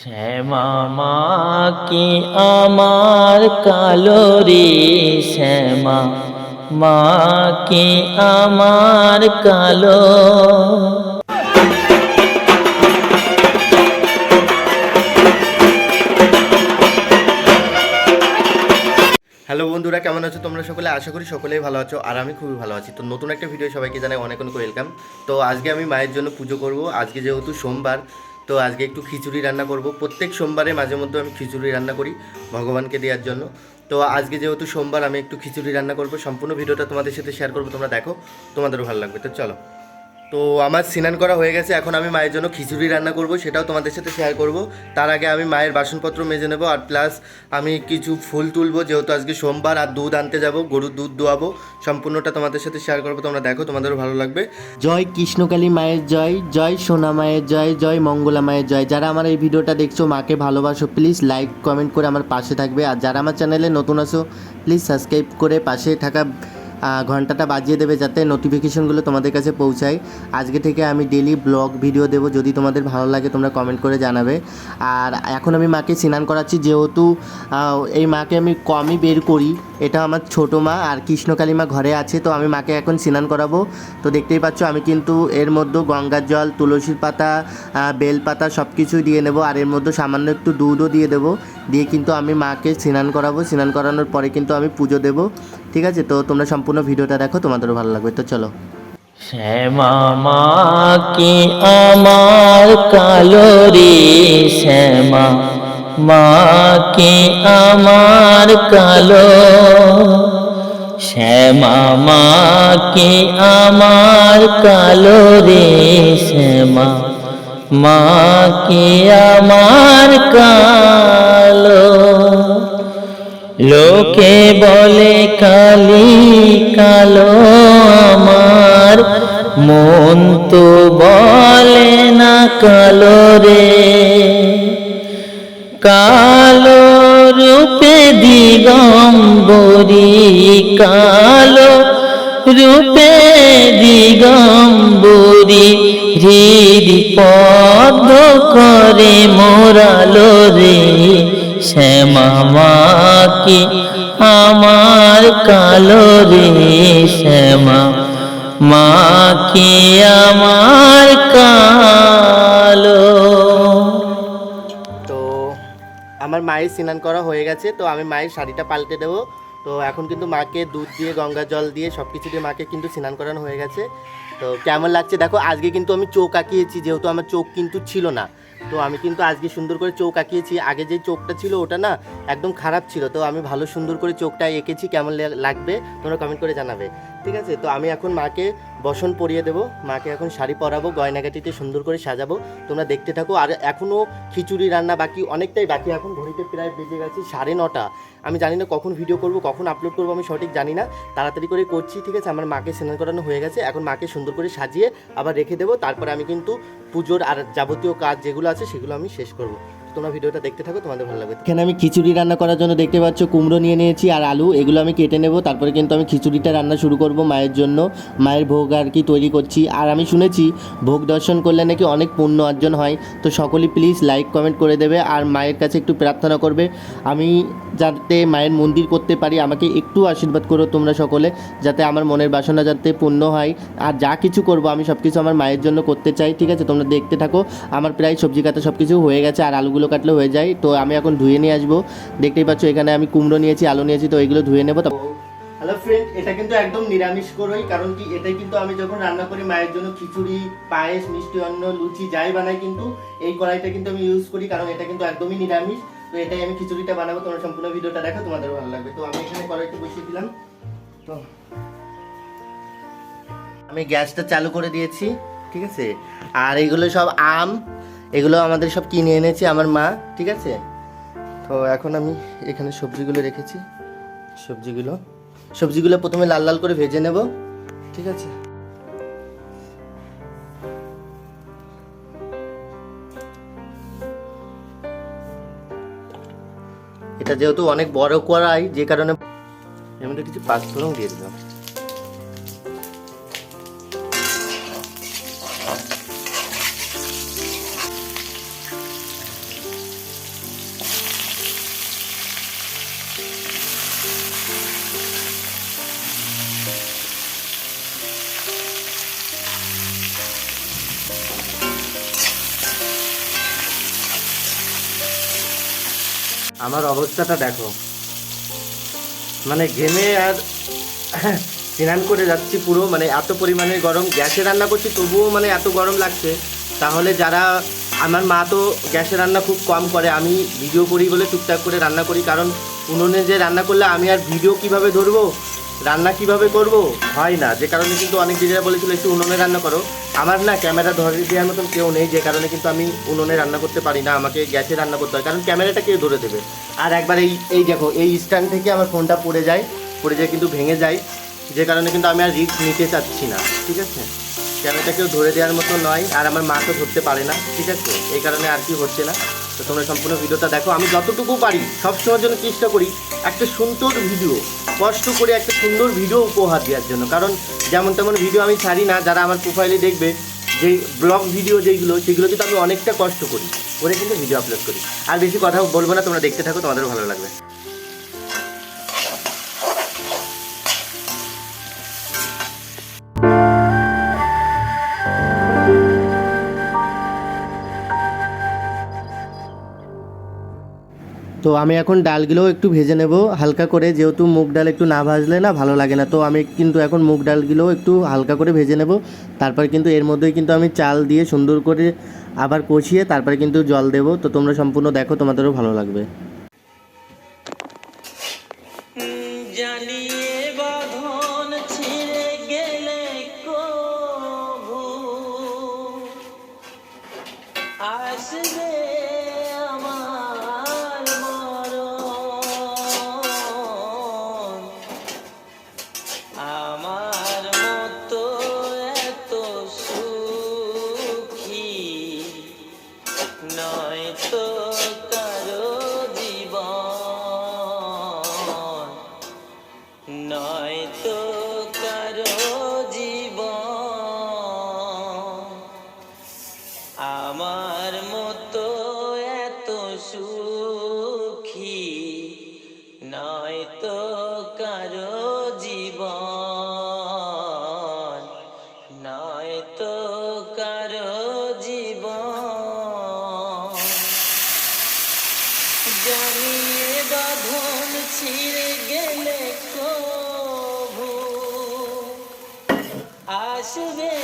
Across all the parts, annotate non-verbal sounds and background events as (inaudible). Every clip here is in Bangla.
শ্যামা মা কি আমার কালো রে শ্যামা মা কি আমার কালো? হ্যালো বন্ধুরা, কেমন আছো তোমরা সকলে? আশা করি সকলেই ভালো আছো আর আমি খুবই ভালো আছি। তো নতুন একটা ভিডিও সবাইকে জানাই অনেক অনেক ওয়েলকাম তো আজকে আমি মায়ের জন্য পুজো করব। আজকে যেহেতু সোমবার তো আজকে একটু খিচুড়ি রান্না করব। প্রত্যেক সোমবারে মাঝে মধ্যে আমি খিচুড়ি রান্না করি ভগবানকে দেওয়ার জন্য। তো আজকে যেহেতু সোমবার, আমি একটু খিচুড়ি রান্না করব। সম্পূর্ণ ভিডিওটা তোমাদের সাথে শেয়ার করব, তোমরা দেখো, তোমাদেরও ভালো লাগবে। তো চলো। তো আমার স্নান করা হয়ে গেছে, এখন আমি মায়ের জন্য খিচুড়ি রান্না করব, সেটাও তোমাদের সাথে শেয়ার করব। তার আগে আমি মায়ের বাসনপত্র মেজে নেব, আর প্লাস আমি কিছু ফুল তুলবো, যেহেতু আজকে সোমবার, আর দুধ আনতে যাব, গরুর দুধ দোয়াবো। সম্পূর্ণটা তোমাদের সাথে শেয়ার করব, তোমরা দেখো, তোমাদেরও ভালো লাগবে। জয় কৃষ্ণকালী মায়ের জয় জয় সোনা মায়ের জয় জয় মঙ্গলা মায়ের জয়। যারা আমার এই ভিডিওটা দেখছ, মাকে ভালোবাসো প্লিজ লাইক কমেন্ট করে আমার পাশে থাকবে। আর যারা আমার চ্যানেলে নতুন আসো প্লিজ সাবস্ক্রাইব করে পাশে থাকা ঘন্টাটা বাজিয়ে দেবে যাতে নোটিফিকেশনগুলো তোমাদের কাছে পৌঁছায়। আজকে থেকে আমি ডেলি ব্লগ ভিডিও দেবো যদি তোমাদের ভালো লাগে তোমরা কমেন্ট করে জানাবে। আর এখন আমি মাকে স্নান করাচ্ছি যেহেতু এই মাকে আমি কমই বের করি। এটা আমার ছোটো মা আর কৃষ্ণকালী মা ঘরে আছে তো আমি মাকে এখন স্নান করাবো। তো দেখতেই পাচ্ছ আমি কিন্তু এর মধ্যে গঙ্গার জল তুলসীর পাতা আহ, বেল পাতা সব কিছুই দিয়ে নেব। আর এর মধ্যে সামান্য একটু দুধও দিয়ে দেবো। দিয়ে কিন্তু আমি মাকে স্নান করাবো। স্নান করানোর পরে কিন্তু আমি পুজো দেবো। ঠিক আছে? তো তোমরা সম্পূর্ণ ভিডিওটা দেখো, তোমাদেরও ভালো লাগবে। তো চলো। শ্যামা কি আমার কালো রে শ্যামা মা কি আমার কালো। শ্যামা মা কি আমার কালো রে শ্যামা মা কি আমার কালো। লোকে বলে কালি কালো আমার। মন তো বলে না কালো রে। কালো রূপে দিগম্বরী, কালো রূপে দিগম্বরী হৃদ পদ্ম করে মোরালো রে। শ্যামা মা কি আমার কালো রে শ্যামা মা কি আমার কালো। তো আমার মায়ের স্নান করা হয়ে গেছে, তো আমি মায়ের শাড়িটা পাল্টে দেবো। তো এখন কিন্তু মাকে দুধ দিয়ে, গঙ্গা জল দিয়ে সব কিছু দিয়ে মাকে কিন্তু স্নান করানো হয়ে গেছে। তো কেমন লাগছে? দেখো, আজকে কিন্তু আমি চোখ আঁকিয়েছি, যেহেতু আমার চোখ কিন্তু ছিল না। তো আমি কিন্তু আজকে সুন্দর করে চোখ আঁকিয়েছি। আগে যে চোখটা ছিল ওটা না একদম খারাপ ছিল, তো আমি ভালো সুন্দর করে চোখটা এঁকেছি, কেমন লাগবে তোমরা কমেন্ট করে জানাবে। ঠিক আছে? তো আমি এখন মাকে বসন পরিয়ে দেবো। মাকে এখন শাড়ি পরাবো, গয়নাগাটিতে সুন্দর করে সাজাবো। তোমরা দেখতে থাকো। আর এখনও খিচুড়ি রান্না বাকি অনেকটাই বাকি। এখন ঘড়িতে প্রায় বেজে গেছে সাড়ে নটা। আমি জানি না কখন ভিডিও করব, কখন আপলোড করব, আমি সঠিক জানি না। তাড়াতাড়ি করে করছি, ঠিক আছে? আমার মাকে স্নান করানো হয়ে গেছে। এখন মাকে সুন্দর করে সাজিয়ে আবার রেখে দেবো। তারপরে আমি কিন্তু পুজোর আর যাবতীয় কাজ যেগুলো আছে, সেগুলো আমি শেষ করব। তোমরা ভিডিওটা দেখতে থাকো, তোমাদের ভালো লাগবে। এখানে আমি খিচুড়ি রান্না করার জন্য দেখতে পাচ্ছ কুমড়ো নিয়ে নিয়েছি আর আলু, এগুলো আমি কেটে নেব, তারপরে কিন্তু আমি খিচুড়িটা রান্না শুরু করব মায়ের জন্য। মায়ের ভোগ আর কি তৈরি করছি। আর আমি শুনেছি ভোগ দর্শন করলে নাকি অনেক পুণ্য অর্জন হয়, তো সকলেই প্লিজ লাইক কমেন্ট করে দেবে আর মায়ের কাছে একটু প্রার্থনা করবে। আমি যাতে মায়ের মন্দির করতে পারি, আমাকে একটু আশীর্বাদ করো তোমরা সকলে, যাতে আমার মনের বাসনা যাতে পূর্ণ হয়। আর যা কিছু করব আমি সব কিছু আমার মায়ের জন্য করতে চাই, ঠিক আছে? তোমরা দেখতে থাকো, আমার প্রায় সবজি কাটা সব কিছু হয়ে গেছে আর আলুগুলো কাটলে হয়ে যায়। তো আমি এখন ধুয়ে নিয়ে আসব। দেখতেই পাচ্ছ এখানে আমি কুমড়ো নিয়েছি, আলু নিয়েছি, তো এগুলো ধুয়ে নেব। তো হ্যালো ফ্রেন্ড এটা কিন্তু একদম নিরামিষ করোই কারণ কি এটাই কিন্তু আমি যখন রান্না করি মায়ের জন্য খিচুড়ি, পায়েস, মিষ্টি অন্ন, লুচি, যাই বানাই কিন্তু, এই কড়াইটা কিন্তু আমি ইউজ করি, কারণ এটা কিন্তু একদমই নিরামিষ। তো এটাই আমি খিচুড়িটা বানাবো, তোমরা সম্পূর্ণ ভিডিওটা দেখো, তোমাদের ভালো লাগবে। তো আমি এখানে কড়াইটা বসিয়ে দিলাম। তো আমি গ্যাসটা চালু করে দিয়েছি, ঠিক আছে? আর এগুলো সব আম এগুলো আমাদের সব কিনে এনেছে আমার মা, ঠিক আছে? তো এখন আমি এখানে সবজিগুলো রেখেছি, সবজিগুলো। সবজিগুলো প্রথমে লাল লাল করে ভেজে নেব, ঠিক আছে? এটা যেহেতু অনেক বড় কড়াই, যে কারণে মধ্যে কিছু পাঁচফোড়ন দিয়ে দিলাম। আমার অবস্থাটা দেখো। মানে ঘেমে আর (coughs) স্নান করে যাচ্ছি পুরো মানে এত পরিমাণে গরম, গ্যাসে রান্না করছি, তবুও মানে এত গরম লাগছে। তাহলে যারা, আমার মা তো গ্যাসে রান্না খুব কম করে, আমি ভিডিও করি বলে টুকটাক করে রান্না করি, কারণ উনুনে যে রান্না করলে আমি আর ভিডিও কীভাবে ধরবো? রান্না কীভাবে করব? হয় না, যে কারণে কিন্তু অনেক দিদিরা বলেছিল, একটু উনুনে রান্না করো। আমার না ক্যামেরা ধরে দেওয়ার মতন কেউ নেই, যে কারণে কিন্তু আমি উনুনে রান্না করতে পারি না, আমাকে গ্যাসে রান্না করতে হয়, কারণ ক্যামেরাটা কেউ ধরে দেবে। আর একবার এই এই দেখো, এই স্ট্যান্ড থেকে আমার ফোনটা পড়ে যায় পড়ে যায় কিন্তু ভেঙে যায়, যে কারণে কিন্তু আমি আর রিস্ক নিতে চাচ্ছি না, ঠিক আছে? ক্যামেরাটা কেউ ধরে দেওয়ার মতো নয়, আর আমার মা তো ধরতে পারে না, ঠিক আছে? এই কারণে আর কি হচ্ছে না? তো তোমরা সম্পূর্ণ ভিডিওটা দেখো। আমি যতটুকু পারি সবসময়ের জন্য চেষ্টা করি একটা সুন্দর ভিডিও, কষ্ট করে একটা সুন্দর ভিডিও উপহার দেওয়ার জন্য। কারণ যেমন তেমন ভিডিও আমি ছাড়ি না, যারা আমার প্রোফাইলে দেখবে যে ব্লগ ভিডিও যেগুলো সেগুলো কিন্তু আমি অনেকটা কষ্ট করি, করে কিন্তু ভিডিও আপলোড করি। আর বেশি কথা বলব না, তোমরা দেখতে থাকো, তোমাদেরও ভালো লাগবে। তো আমি এখন ডালগুলোও একটু ভেজে নেব, হালকা করে। যেহেতু মুগ ডাল একটু না ভাজলে না ভালো লাগে না, তো আমি কিন্তু এখন মুগ ডালগুলোও একটু হালকা করে ভেজে নেব। তারপর কিন্তু এর মধ্যেই কিন্তু আমি চাল দিয়ে সুন্দর করে আবার কষিয়ে তারপরে কিন্তু জল দেব। তো তোমরা সম্পূর্ণ দেখো, তোমাদেরও ভালো লাগবে। জানিয়ে ছিঁড়ে গেলে কভু আসবে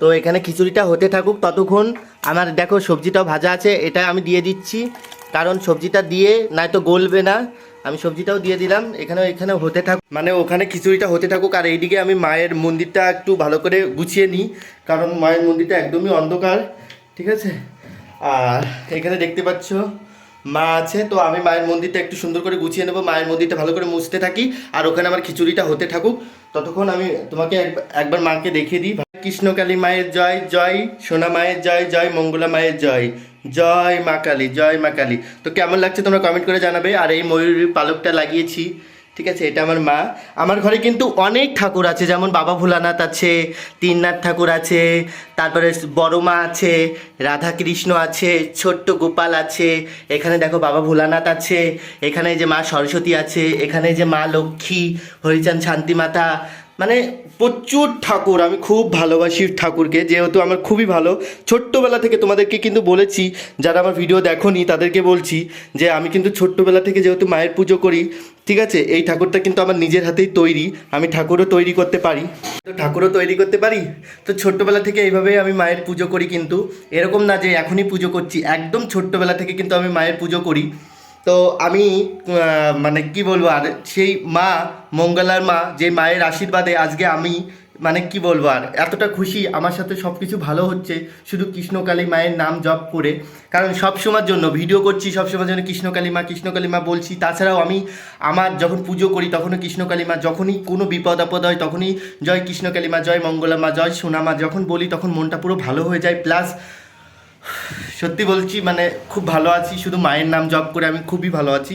তো এখানে খিচুড়িটা হতে থাকুক ততক্ষণ। আমার দেখো সবজিটাও ভাজা আছে, এটা আমি দিয়ে দিচ্ছি। কারণ সবজিটা দিয়ে নয়তো গলবে না। আমি সবজিটাও দিয়ে দিলাম এখানে এখানে হতে থাকুক। মানে ওখানে খিচুড়িটা হতে থাকুক, আর এইদিকে আমি মায়ের মন্দিরটা একটু ভালো করে গুছিয়ে নিই, কারণ মায়ের মন্দিরটা একদমই অন্ধকার, ঠিক আছে? আর এখানে দেখতে পাচ্ছ, মা আছে, তো আমি মায়ের মন্দিরটা একটু সুন্দর করে গুছিয়ে নেব, মায়ের মন্দিরটা ভালো করে মুছতে থাকি, আর ওখানে আমার খিচুড়িটা হতে থাকুক। ততক্ষণ আমি তোমাকে এক- একবার মাকে দেখিয়ে দিই। কৃষ্ণকালী মায়ের জয় জয় সোনা মায়ের জয় জয় মঙ্গলা মায়ের জয় জয় মা কালী, জয় মা কালী। তো কেমন লাগছে তোমরা কমেন্ট করে জানাবে। আর এই ময়ূরীর পালকটা লাগিয়েছি, ঠিক আছে? এটা আমার মা। আমার ঘরে কিন্তু অনেক ঠাকুর আছে, যেমন বাবা ভোলানাথ আছে, তিননাথ ঠাকুর আছে, তারপরে বড় মা আছে রাধা কৃষ্ণ আছে, ছোট্ট গোপাল আছে, এখানে দেখো বাবা ভোলানাথ আছে, এখানে যে মা সরস্বতী আছে, এখানে যে মা লক্ষ্মী, হরিচাঁদ শান্তিমাতা মানে প্রচুর ঠাকুর, আমি খুব ভালোবাসি ঠাকুরকে, যেহেতু আমার খুবই ভালো। ছোট্টবেলা থেকে তোমাদেরকে কিন্তু বলেছি, যারা আমার ভিডিও দেখোনি, তাদেরকে বলছি যে আমি কিন্তু ছোট্টবেলা থেকে যেহেতু মায়ের পুজো করি, ঠিক আছে? এই ঠাকুরটা কিন্তু আমার নিজের হাতেই তৈরি, আমি ঠাকুরও তৈরি করতে পারি। তো ঠাকুরও তৈরি করতে পারি? তো ছোট্টবেলা থেকে এইভাবেই আমি মায়ের পুজো করি কিন্তু। এরকম না যে এখনই পুজো করছি, একদম ছোট্টবেলা থেকে কিন্তু আমি মায়ের পুজো করি। তো আমি মানে কি বলব, আর সেই মা, মঙ্গলার মা, যে মায়ের আশীর্বাদে আজকে আমি মানে কি বলব, আর এতটা খুশি আমার সাথে সব কিছু ভালো হচ্ছে, শুধু কৃষ্ণকালী মায়ের নাম জপ করে। কারণ সব সময়ের জন্য, ভিডিও করছি সব সময়ের জন্য কৃষ্ণকালী মা কৃষ্ণকালী মা বলছি, তাছাড়াও আমি আমার যখন পুজো করি, তখনও কৃষ্ণকালী মা, যখনই কোনো বিপদ আপদ হয়, তখনই জয় কৃষ্ণকালী মা, জয় মঙ্গলা মা, জয় সোনা মা, যখন বলি, তখন মনটা পুরো ভালো হয়ে যায়, প্লাস সত্যি বলছি মানে খুব ভালো আছি, শুধু মায়ের নাম জপ করে আমি খুবই ভালো আছি।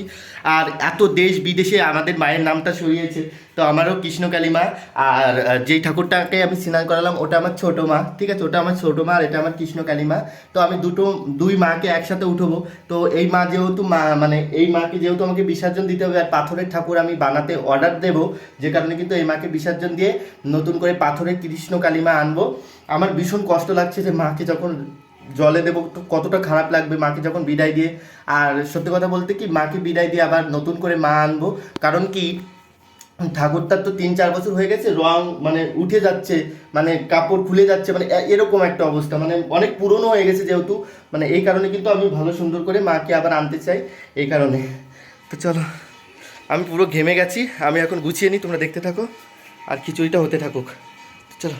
আর এত দেশ বিদেশে আমাদের মায়ের নামটা সরিয়েছে তো আমারও কৃষ্ণ কালীমা, আর যেই ঠাকুরটাকে আমি স্নান করালাম, ওটা আমার ছোট মা, ঠিক আছে? ওটা আমার ছোট মা আর এটা আমার কৃষ্ণ কালীমা। তো আমি দুটো, দুই মাকে একসাথে উঠবো, তো এই মা যেহেতু মা মানে এই মাকে যেহেতু আমাকে বিসর্জন দিতে হবে, আর পাথরের ঠাকুর আমি বানাতে অর্ডার দেব, যে কারণে কিন্তু এই মাকে বিসর্জন দিয়ে নতুন করে পাথরের কৃষ্ণ কালীমা আনব। আমার ভীষণ কষ্ট লাগছে যে মাকে যখন জলে দেবো কতটা খারাপ লাগবে মাকে যখন বিদায় দিয়ে? আর সত্যি কথা বলতে কি, মাকে বিদায় দিয়ে আবার নতুন করে মা আনব? কারণ কি, ঠাকুরটার তো তিন চার বছর হয়ে গেছে, রং মানে উঠে যাচ্ছে মানে কাপড় খুলে যাচ্ছে মানে এরকম একটা অবস্থা। মানে অনেক পুরনো হয়ে গেছে যেহেতু মানে এই কারণে কিন্তু আমি ভালো সুন্দর করে মাকে আবার আনতে চাই, এই কারণে। তো চলো, আমি পুরো ঘেমে গেছি, আমি এখন গুছিয়ে নিই, তোমরা দেখতে থাকো, আর খিচুড়িটা হতে থাকুক। চলো।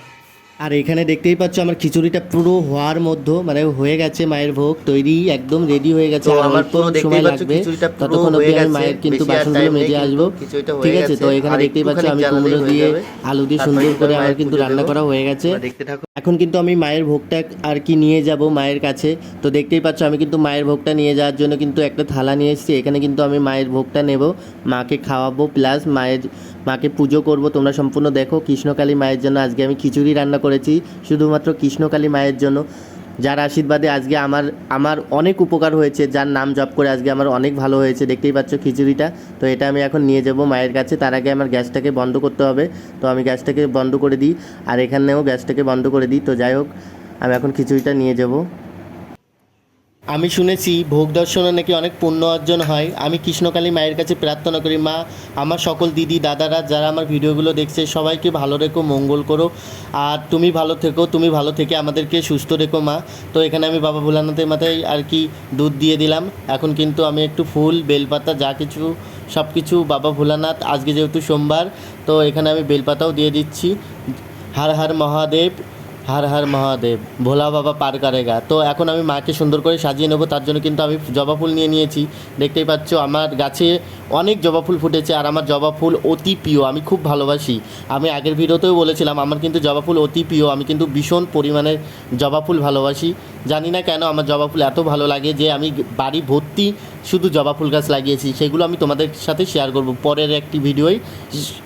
আর এখানে দেখতেই পাচ্ছ আমার খিচুড়িটা পুরো হওয়ার মধ্যে মানে হয়ে গেছে মায়ের ভোগ তৈরি একদম রেডি হয়ে গেছে আর আমার পুরো সময় লাগবে। ততক্ষণ অবধি আমি মায়ের কিন্তু বাসনগুলো মেজে আসব। ঠিক আছে তো এখানে দেখতেই পাচ্ছ আমি কুমড়ো দিয়ে আলু দিয়ে সুন্দর করে আমার কিন্তু রান্না করা হয়ে গেছে। এখন কিন্তু আমি মায়ের ভোগটা আর কি নিয়ে যাব মায়ের কাছে। তো দেখতেই পাচ্ছ আমি কিন্তু মায়ের ভোগটা নিয়ে যাওয়ার জন্য কিন্তু একটা থালা নিয়ে এসেছি। এখানে কিন্তু আমি মায়ের ভোগটা নেব মাকে খাওয়াবো প্লাস মায়ের মাকে পুজো করব, তোমরা সম্পূর্ণ দেখো। কৃষ্ণকালী মায়ের জন্য আজকে আমি খিচুড়ি রান্না করেছি, শুধুমাত্র কৃষ্ণকালী মায়ের জন্য। যার আশীর্বাদে আজকে আমার আমার অনেক উপকার হয়েছে, যার নাম জপ করে আজকে আমার অনেক ভালো হয়েছে, দেখতেই পাচ্ছ খিচুড়িটা। তো এটা আমি এখন নিয়ে যাব মায়ের কাছে, তার আগে আমার গ্যাসটাকে বন্ধ করতে হবে। তো আমি গ্যাসটাকে বন্ধ করে দিই, আর এখানেও গ্যাসটাকে বন্ধ করে দিই। তো যাই হোক, আমি এখন খিচুড়িটা নিয়ে যাব। আমি শুনেছি ভোগ দর্শনে নাকি অনেক পুণ্য অর্জন হয়। আমি কৃষ্ণকালী মায়ের কাছে প্রার্থনা করি, মা, আমার সকল দিদি, দাদারা যারা আমার ভিডিওগুলো দেখছে, সবাইকে ভালো রেখো, মঙ্গল করো। আর তুমি ভালো থেকো, তুমি ভালো থেকে আমাদেরকে সুস্থ রেখো, মা। তো এখানে আমি বাবা ভোলানাথের মাথায় আর কি দুধ দিয়ে দিলাম। এখন কিন্তু আমি একটু ফুল, বেলপাতা, যা কিছু সব কিছু বাবা ভোলানাথ, আজকে যেহেতু সোমবার, তো এখানে আমি বেলপাতাও দিয়ে দিচ্ছি। হার হার মহাদেব হার হার মহাদেব, ভোলা বাবা পার করেগা। তো এখন আমি মাকে সুন্দর করে সাজিয়ে নেব, তার জন্য কিন্তু আমি জবা ফুল নিয়ে নিয়েছি। দেখতেই পাচ্ছ, আমার গাছে অনেক জবা ফুল ফুটেছে আর আমার জবা ফুল অতি প্রিয়, আমি খুব ভালোবাসি। আমি আগের ভিডিওতেও বলেছিলাম, আমার কিন্তু জবা ফুল অতি প্রিয়, আমি কিন্তু ভীষণ পরিমাণে জবা ফুল ভালোবাসি। জানি না কেন আমার জবা ফুল এত ভালো লাগে যে আমি বাড়ি ভর্তি শুধু জবা ফুল গাছ লাগিয়েছি, সেগুলো আমি তোমাদের সাথে শেয়ার করব, পরের একটি ভিডিওই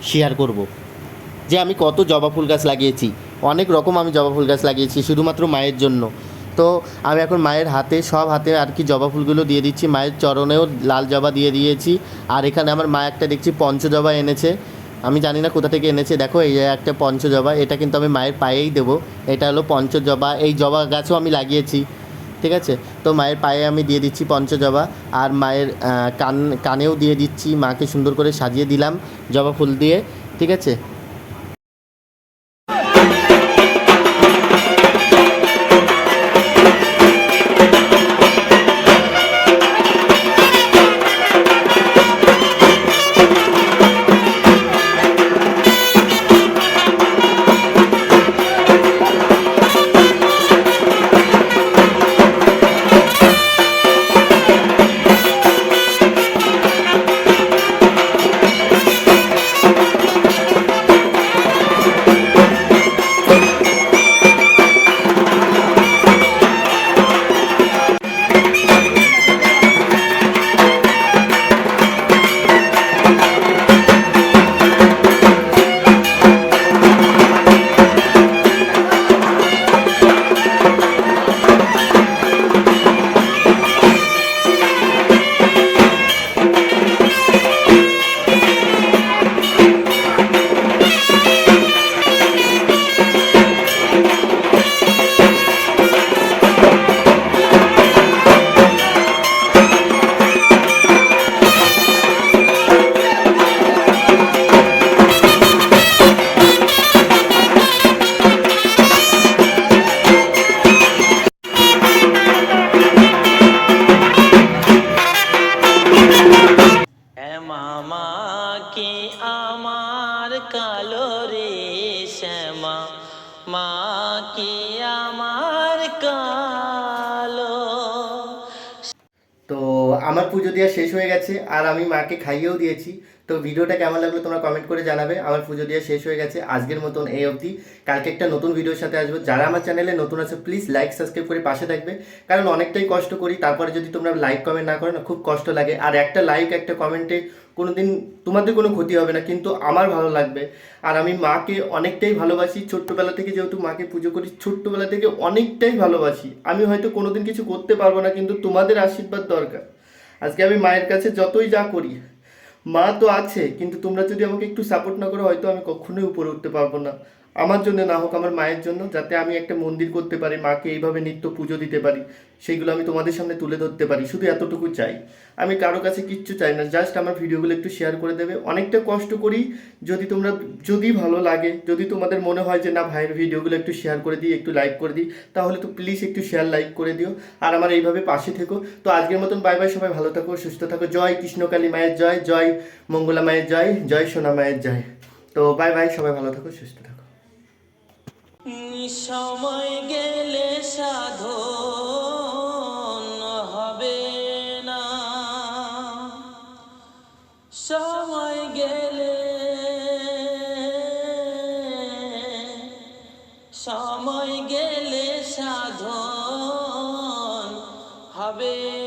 শেয়ার করব। যে আমি কত জবা ফুল গাছ লাগিয়েছি। অনেক রকম আমি জবা ফুল গাছ লাগিয়েছি, শুধুমাত্র মায়ের জন্য। তো আমি এখন মায়ের হাতে, সব হাতে আর কি জবা ফুলগুলো দিয়ে দিচ্ছি, মায়ের চরণেও লাল জবা দিয়ে দিয়েছি। আর এখানে আমার মা একটা দেখছি পঞ্চজবা এনেছে, আমি জানি না কোথা থেকে এনেছে, দেখো এই একটা পঞ্চজবা, এটা কিন্তু আমি মায়ের পায়েই দেবো, এটা হলো পঞ্চজবা, এই জবা গাছও আমি লাগিয়েছি, ঠিক আছে? তো মায়ের পায়ে আমি দিয়ে দিচ্ছি পঞ্চজবা, আর মায়ের কান, কানেও দিয়ে দিচ্ছি, মাকে সুন্দর করে সাজিয়ে দিলাম জবা ফুল দিয়ে, ঠিক আছে? পুজো দেওয়া শেষ হয়ে গেছে, আর আমি মাকে খাইয়েও দিয়েছি। তো ভিডিওটা কেমন লাগল তোমরা কমেন্ট করে জানাবে। আমার পুজো দিয়ে শেষ হয়ে গেছে আজকের মতন এই অবধি। কালকে একটা নতুন ভিডিওর সাথে আসব। যারা আমার চ্যানেলে নতুন আছে প্লিজ লাইক সাবস্ক্রাইব করে পাশে থাকবে। কারণ অনেকটাই কষ্ট করি, তারপরে যদি তোমরা লাইক কমেন্ট না করো না, খুব কষ্ট লাগে। আর একটা লাইক একটা কমেন্টে কোনোদিন তোমাদের কোনো ক্ষতি হবে না, কিন্তু আমার ভালো লাগবে। আর আমি মাকে অনেকটাই ভালোবাসি। ছোট্টবেলা থেকে যেহেতু মাকে পুজো করি, ছোট্টবেলা থেকে অনেকটাই ভালোবাসি। আমি হয়তো কোনোদিন কিছু করতে পারব না, কিন্তু তোমাদের আশীর্বাদ দরকার। আজকে আমি মায়ের কাছে যতই যা করি, মা তো আছে, কিন্তু তোমরা যদি আমাকে একটু সাপোর্ট না করো, হয়তো আমি কখনোই উপরে উঠতে পারব না। আমার জন্য না হোক, আমার মায়ের জন্য, যাতে আমি একটা মন্দির করতে পারি, মাকে এইভাবে নিত্য পুজো দিতে পারি, সেইগুলো আমি তোমাদের সামনে তুলে ধরতে পারি, শুধু এতটুকু চাই। আমি কারও কাছে কিচ্ছু চাই না জাস্ট আমার ভিডিওগুলো একটু শেয়ার করে দেবে। অনেকটা কষ্ট করি, যদি তোমরা, যদি ভালো লাগে, যদি তোমাদের মনে হয় যে না ভাইয়ের ভিডিওগুলো একটু শেয়ার করে দিই, একটু লাইক করে দিই, তাহলে তো প্লিজ একটু শেয়ার লাইক করে দিও, আর আমার এইভাবে পাশে থেকো। তো আজকের মতন বাই বাই সবাই ভালো থাকো, সুস্থ থাকো, জয় কৃষ্ণকালী মায়ের জয় জয় মঙ্গলা মায়ের জয় জয় সোনা মায়ের জয়। তো বাই বাই সবাই ভালো থাকো, সুস্থ থাকো। সময় গেলে সাধন হবে না। সময় গেলে সময় গেলে সাধন হবে